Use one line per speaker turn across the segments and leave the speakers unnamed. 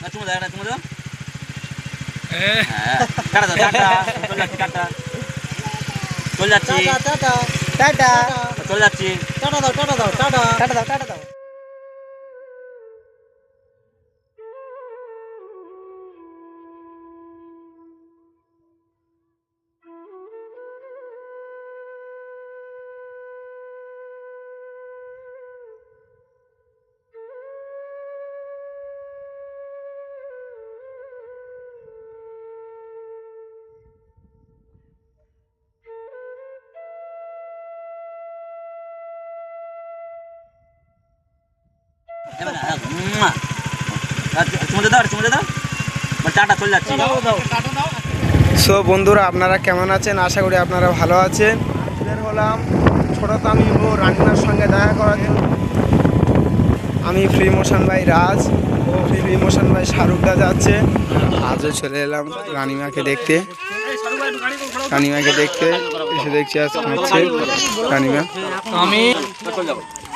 দাও একটা চুমো দাও। হ্যাঁ টাটা দাও টাটা চলে যাচ্ছি টাটা। চলে যাচ্ছি।
Tata tata.
চলে যাচ্ছি।
টাটা দাও টাটা দাও টাটা। টাটা দাও টাটা দাও।
হ্যাঁ, মুয়া। আর চুমো দাও আর দাও। টাটা চলে যাচ্ছি।
সো বন্ধুরা আপনারা কেমন আছেন? আশা করি আপনারা ভালো আছেন। বের হলাম। ছোট তামি ও রান্নার সঙ্গে দেখা করার জন্য। আমি ফ্রি মোশন ভাই রাজ। ও ফ্রি মোশন ভাই শাহরুখদা যাচ্ছে। আজও চলে এলাম রানিমাকে দেখতে। রানিমাকে দেখতে। এসে দেখছি আজ খাচ্ছে রানিমা।
আমি
আর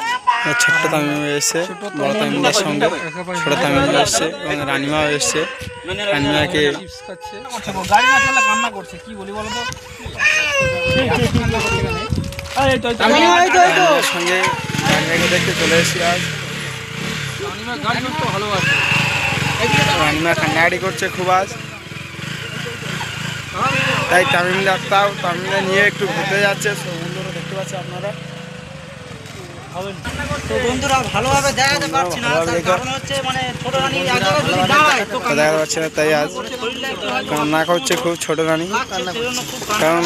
ছোট্ট তামিমা এসছে, বড় তামিমার সঙ্গে ছোট তামিমা এসছে এবং রানিমা এসছে। রানিমাকে সঙ্গে রানিমাকে দেখতে চলে এসেছি আজ। রানিমা কান্নাকাটি করছে খুব আজ। তাই তামিমদা তাও তামিমা নিয়ে একটু ঘুরতে যাচ্ছে। সুন্দর দেখতে পাচ্ছে আপনারা।
তো বন্ধুরা ভালোভাবে দেখাতে পারছি না। তার কারণ হচ্ছে মানে ছোট রানী আগে যদি যায় তো
তো দেখা যাচ্ছে না। তাই আজ কান্না করছে খুব ছোট রানী কারণ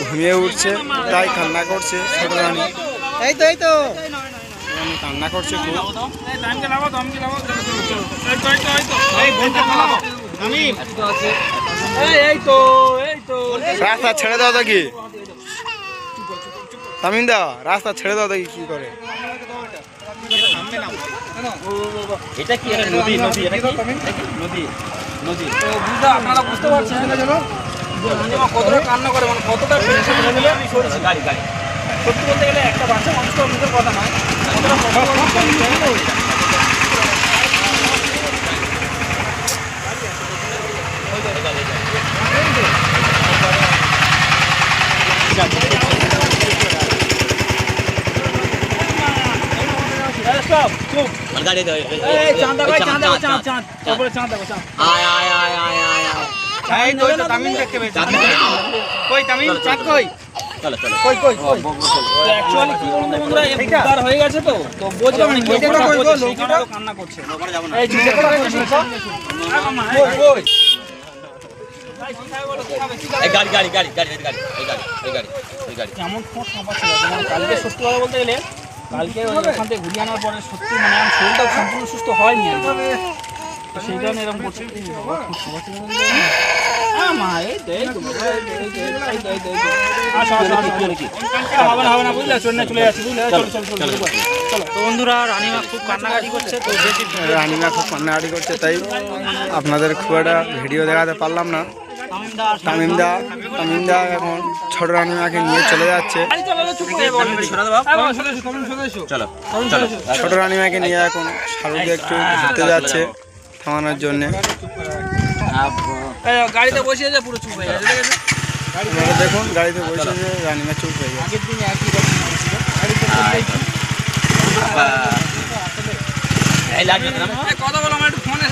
ঘুমিয়ে উঠছে তাই কান্না করছে ছোট রানী
এই তো এই তো।
কান্না করছে খুব।
এই তো এই তো
রাস্তা ছেড়ে দাও দেখি তামিম দা রাস্তা ছেড়ে দাও দেখি কি করে।
এটা কি? নদী নদী? নদী নদী।
বুঝতে আপনারা বুঝতে পারছেন কতটা কান্না করে মানে কতটা টেনশন গেলে
গাড়ি গাড়ি।
সত্যি বলতে গেলে একটা বাচ্চা মানুষ তো নিজের কথা নয়। কতটা কোথাবে, কোথাবে?
এই গাড়ি গাড়ি গাড়ি গাড়ি গাড়ি এই গাড়ি এই গাড়ি এই গাড়ি।
কেমন মানে কালকে সত্যি কথা বলতে গেলে কালকে ওখান থেকে ঘুরিয়ে আনার পরে সত্যি মানে আমার শরীরটা সম্পূর্ণ সুস্থ হয়নি সেই কারণে এরকম খুব কান্নাকাটি করছে।
রানিমা খুব কান্নাকাটি করছে তাই আপনাদের খুব একটা ভিডিও দেখাতে পারলাম না।
তামিমদা
তামিমদা এখন ছোট রানিমাকে নিয়ে চলে যাচ্ছে। ছোট রানিমাকে নিয়ে এখন শাহরুখ একটু ঘুরতে যাচ্ছে থামানোর জন্যে। দেখুন গাড়িতে বসে যে রানিমা চুপ হয়ে
যাচ্ছে কথা বলো একটু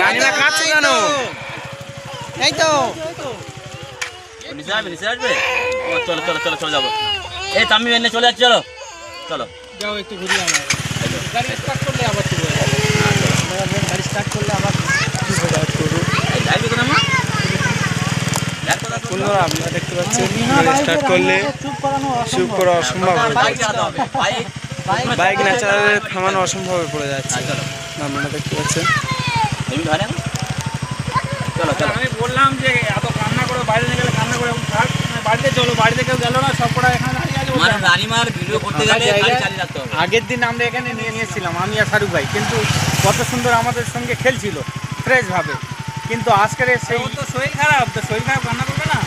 রানিমা কেন?
এই তো।
নিচে আসবে নিচে আসবে? ও, চলো চলো চলো চলো যাব। এই তামি এনে চলে যাচ্ছে চলো। চলো।
যাও একটু ঘুরিয়ে আনো। গাড়ি স্টার্ট করলে আবার চুপ হয়ে যাবে। গাড়ি স্টার্ট করলে আবার
বন্ধুরা আপনারা দেখতে পাচ্ছেন স্টার্ট করলে
চুপ করানো
করা অসম্ভব হয়ে
বাইক
যায়
বাইক
বাইক না চালালে থামানো অসম্ভব হয়ে পড়ে যাচ্ছে।
চলো।
আপনারা দেখতে পাচ্ছেন
তুমি ধরে চলো চলো।
আমি বললাম যে এত কান্না করে বাইরে গেলে কান্না করে থাক। মানে বাড়িতে চলো বাড়িতে কেউ গেল না সব কটা এখানে
মানে রানিমার ভিডিও করতে গেলে
আগের দিন আমরা এখানে নিয়ে নিয়েছিলাম আমি আর শাহরুখ ভাই। কিন্তু কত সুন্দর আমাদের সঙ্গে খেলছিল ফ্রেশ ভাবে। কিন্তু আজকের সেই
তো শরীর খারাপ তো শরীর খারাপ কান্না করবে না?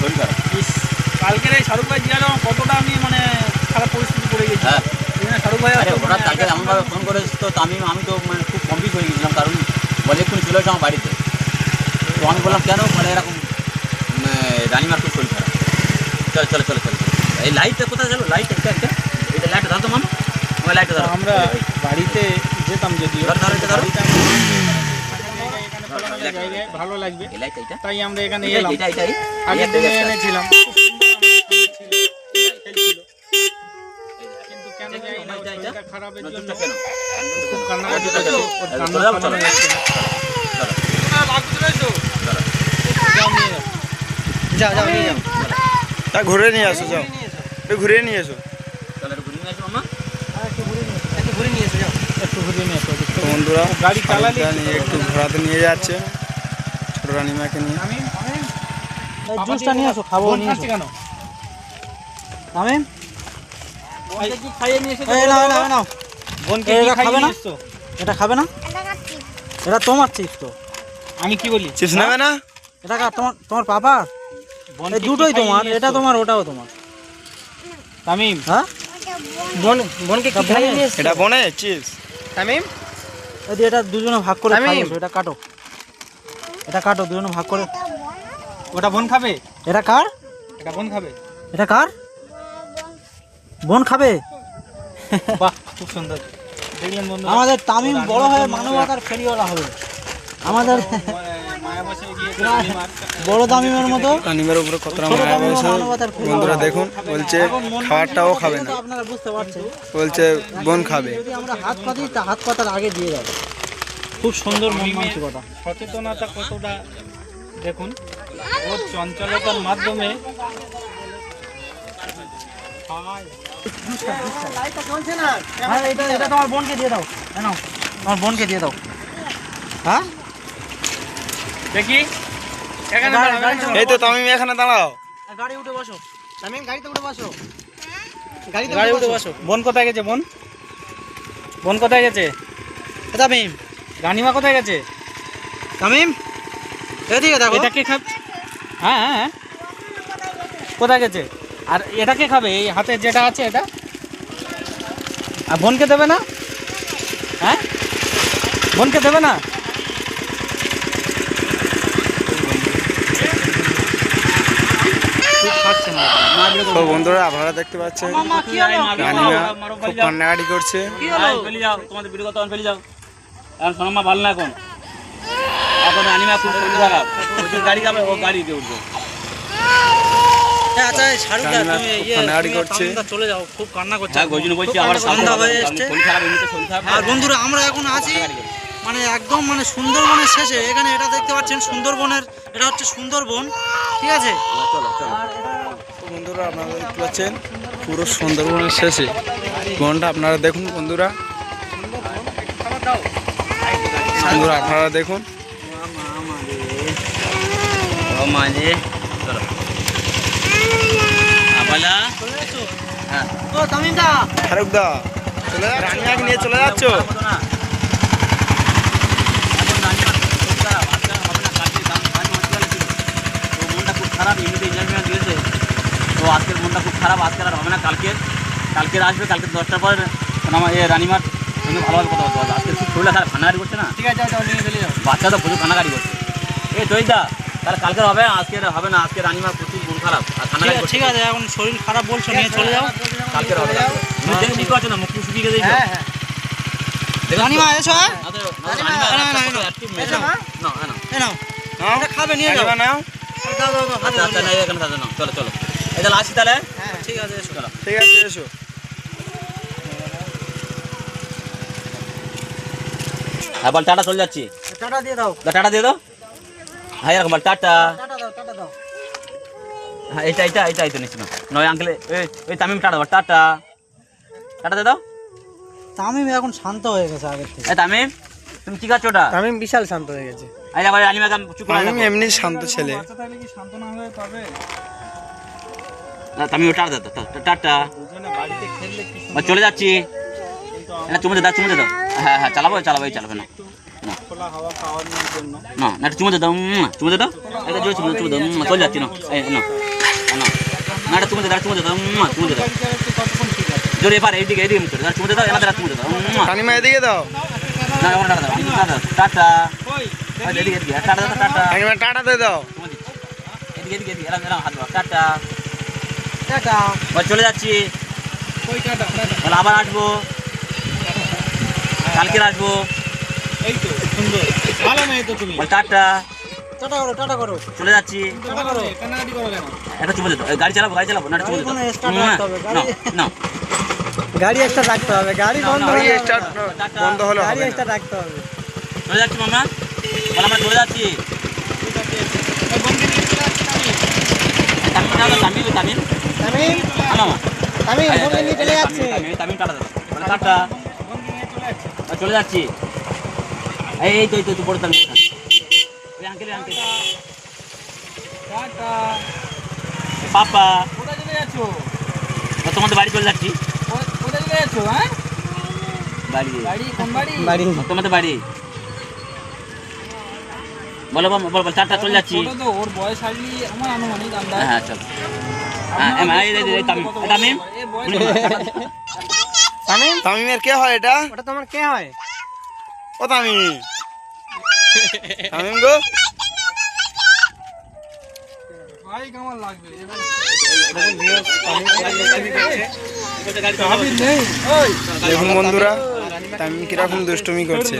শরীর খারাপ।
কালকের এই শাহরুখ ভাই জিয়ালো কতটা আমি মানে খারাপ পরিস্থিতি পড়ে গেছি।
হ্যাঁ।
শাহরুখ ভাই
আরে
আসতো
ওরা
মানে
তাকে এমনভাবে ফোন করে তো আমি আমি তো মানে খুব কমপ্লিট হয়ে গেছিলাম কারণ বলে এক্ষুনি চলে এসো আমার বাড়িতে। তো আমি বললাম কেন বলে এরকম উম, রানিমার খুব শরীর খারাপ? চলো চলো চলো চলো এই লাইটটা কোথায় গেল? লাইট একটা একটা এটা লাইটটা দাও তো মামা? আমার লাইটটা দাও
আমরা বাড়িতে যেতাম যদিও।
ধরো, ধরো, এটা ধরো।
বাড়িতে আমরা এখানে খোলামেলা জায়গায় ভালো লাগবে।
এই লাইটটা এটা
তাই আমরা এখানে
এটা
এলাম।
এটা এটাই
আগের
এটা,
দিনে
এটা,
এনেছিলাম খুব সুন্দর আমাদের সঙ্গে ছিল, খেলছিল। কিন্তু কেন
এটা,
জানি না,
এটা,
ওর
এটা।
শরীরটা খারাপের জন্য যাও যাও।
যাও যাও নিয়ে যাও। তা ঘুরে নিয়ে আসো যাও। একটু ঘুরে নিয়ে এসো। বন্ধুরা
গাড়ি চালালে
নিয়ে একটু ঘোরাতে নিয়ে যাচ্ছে ছোট রানিমাকে নিয়ে।
জুসটা নিয়ে আসো খাব নিয়ে আসো। কেন? আমি
খাইয়ে নিয়ে এসেছ?
নাও নাও নাও।
বোনকে কি
এটা
খাইয়ে
খাবে না?
নিয়ে এসেছ?
এটা খাবে না? এটা তোমার চিপস তো।
আমি কি বলি?
চিপস নেবে না?
এটা কার? তোমার তোমার পাপার?
বোনকে
এই
কি
দুটোই
খাইয়ে
তোমার
নিয়ে
এটা
এসেছ?
তোমার ওটাও তোমার।
তামিম।
হ্যাঁ? বোন। বোনকে কি খাইয়ে নিয়ে
এটা বনে চিপস।
তামিম? এই যে এটা দুজনে ভাগ করে খাই এসো, এটা কাটো। এটা কাটো দুজনে ভাগ করে।
ওটা বোন খাবে?
এটা কার?
এটা বোন খাবে?
এটা কার? বোন খাবে?
বাহ খুব সুন্দর। দেখলেন বন্ধু
আমাদের তামিম বড় হয়ে মানবতার ফেরিওয়ালা হবে। আমাদের
মায়া বসে গিয়ে
বড় তামিমের মতো।
রানিমার উপরে কতটা মায়া বসে বন্ধুরা দেখুন বলছে খাবারটাও খাবে না।
আপনারা বুঝতে পারছেন।
বলছে বোন খাবে।
যদি আমরা হাত পাতি তা হাত পাতার আগে দিয়ে যাবে। খুব সুন্দর মন মানসিকতা।
সচেতনতা কতটা দেখুন ওর চঞ্চলতার মাধ্যমে
এটা এটা তোমার বোনকে দিয়ে দাও। তোমার বোনকে দিয়ে দাও। হ্যাঁ?
দেখি।
এই তো তুমি এখানে দাঁড়াও।
গাড়ি উঠে বসো। তামিম গাড়িতে উঠে বসো। গাড়িতে
গাড়ি উঠে বসো। বোন কোথায় গেছে বোন? বোন কোথায় গেছে?
তামিম।
রানিমা কোথায় গেছে?
তামিম? এদিকে দেখো।
এটা কে খাবে হ্যাঁ হ্যাঁ হ্যাঁ। কোথায় গেছে? আর এটা কে খাবে? এই হাতে যেটা আছে এটা? আর বোনকে দেবে না? হ্যাঁ? বোনকে দেবে না?
তো বন্ধুরা আপনারা দেখতে পাচ্ছেন। রানিমা খুব কান্নাকাটি করছে।
ফেলে যাও তোমাদের ভিডিও তখন ফেলে যাও। এখন সোনামা ভালো না এখন। এখন খুব খারাপ। গাড়ি যাবে ও গাড়িতে উঠবে।
আর বন্ধুরা আমরা এখন আছি মানে একদম মানে সুন্দরবনের শেষে। এখানে এটা দেখতে পাচ্ছেন সুন্দরবনের এটা হচ্ছে সুন্দরবন ঠিক আছে?
বন্ধুরা আপনারা দেখতে পাচ্ছেন পুরো সুন্দরবনের শেষে। বনটা আপনারা দেখুন বন্ধুরা। বন্ধুরা আপনারা দেখুন
ও মাঝে চলো আবালা হ্যাঁ
ও তামিম দা
ফারুক দা চলে নিয়ে চলে যাচ্ছ?
খারাপ এমনিতে দিয়েছে তো আজকের মনটা খুব খারাপ আজকে আর হবে না কালকে। কালকে আসবে কালকে দশটার পর আমার এ রানিমার সঙ্গে ভালোভাবে কথা বলতে হবে। আজকে খুব শরীরটা খারাপ কান্নাকাটি করছে না?
ঠিক আছে যাও নিয়ে চলে
বাচ্চা তো প্রচুর কান্নাকাটি করছে। এই দইদা তাহলে কালকে হবে আজকে হবে না আজকে রানিমার প্রচুর খারাপ আর কান্নাকাটি করছে
ঠিক আছে এখন শরীর খারাপ বলছো নিয়ে চলে যাও।
কালকে হবে না তুমি দেখে বুঝতে পারছ না মুখ শুকিয়ে
হ্যাঁ হ্যাঁ।
রানিমা এসো হ্যাঁ। এটা খাবে নিয়ে যাও।
নাও।
দাও দাও দাও হাতে
এখানে থাকো, নাও। চলো চলো। তাহলে আসি তাহলে?
হ্যাঁ। ঠিক আছে এসো
চলো।
ঠিক আছে এসো।
হ্যাঁ বল টাটা চলে যাচ্ছি।
টাটা দিয়ে দাও।
টাটা দিয়ে দাও। হ্যাঁ এরকম বল টাটা হ্যাঁ এটা এটা এটা এটা নিচ্ছি না। নয় আঙ্কেলে ওই তামিম টাটা টাটা। টাটা দিয়ে দাও।
তামিম এখন শান্ত হয়ে গেছে আগের থেকে।
এই তামিম তুমি কি ওটা?
তামিম বিশাল শান্ত হয়ে গেছে।
রানিমা কাম চুপ করে।
এমনি শান্ত ছেলে।
কি শান্ত না হয়ে পাবে?
না, তামিম ওটা দাও টাটা
কি
বা চলে যাচ্ছি। এটা চুমুতে দাও চুমুতে দাও। হ্যাঁ হ্যাঁ চালাবো চালাবো এই চালাবে না। না।
খোলা হাওয়া খাওয়ানোর জন্য।
না চুমুতে দাও চুমুতে দাও। এটা জোরে চুমুতে দাও চলে যাচ্ছি না। এই না না। না এটা চুমুতে দাও চুমুতে দাও চুমুতে দাও জোরে এবার এইদিকে এইদিকে মুখ করে দাও চুমুতে দাও এবার চুমুতে দাও
রানিমা এদিকে দাও।
না দাও আমি টাটা। দাও টাটা এদিকে এদিকে টাটা দাও টাটা।
রানিমা টাটাতে দাও।
চুমু এদিকে এদিকে এদিকে এরকম এরকম হাত দাও টাটা।
টাটা।
চলে যাচ্ছি।
ওই টাটা টাটা।
আবার আসব। কালকে আসব।
এই তো সুন্দর। ভালো মেয়ে তো তুমি।
টাটা।
টাটা করো টাটা করো।
চলে যাচ্ছি।
টাটা করো। কান্নাকাটি করো কেন
একটা দাও এই গাড়ি চালাবো গাড়ি চালাবো না
হবে,
না
গাড়ি-
না।
গাড়ি একটা রাখতে হবে গাড়ি বন্ধ
গাড়ি
হলে
স্টার্ট বন্ধ হলে
গাড়ি একটা রাখতে হবে।
চলে যাচ্ছি মামা। বল আমরা চলে যাচ্ছি। তামিম এই,
বোনকে
এই,
নিয়ে
এই,
চলে যাচ্ছে।
Tata tata.
চলে
যাচ্ছি। এই এই তো এই তো বড় তামিম পাপা।
কোথায় চলে যাচ্ছো?
তোমাদের বাড়ি চলে যাচ্ছি।
কোথায় চলে যাচ্ছো হ্যাঁ?
বাড়ি।
বাড়ি কোন বাড়ি?
বাড়ি।
তোমাদের বাড়ি। বলো বল বল বল টাটা চলে যাচ্ছি।
তো ওর বয়স আমার আনুমানিক আন্দাজ।
হ্যাঁ চল
তামিমের কে হয় এটা?
ওটা তোমার কে হয়?
ও তামিম। তামিম গো।
ভাই আমার লাগবে।
বন্ধুরা তামিম কীরকম দুষ্টুমি করছে?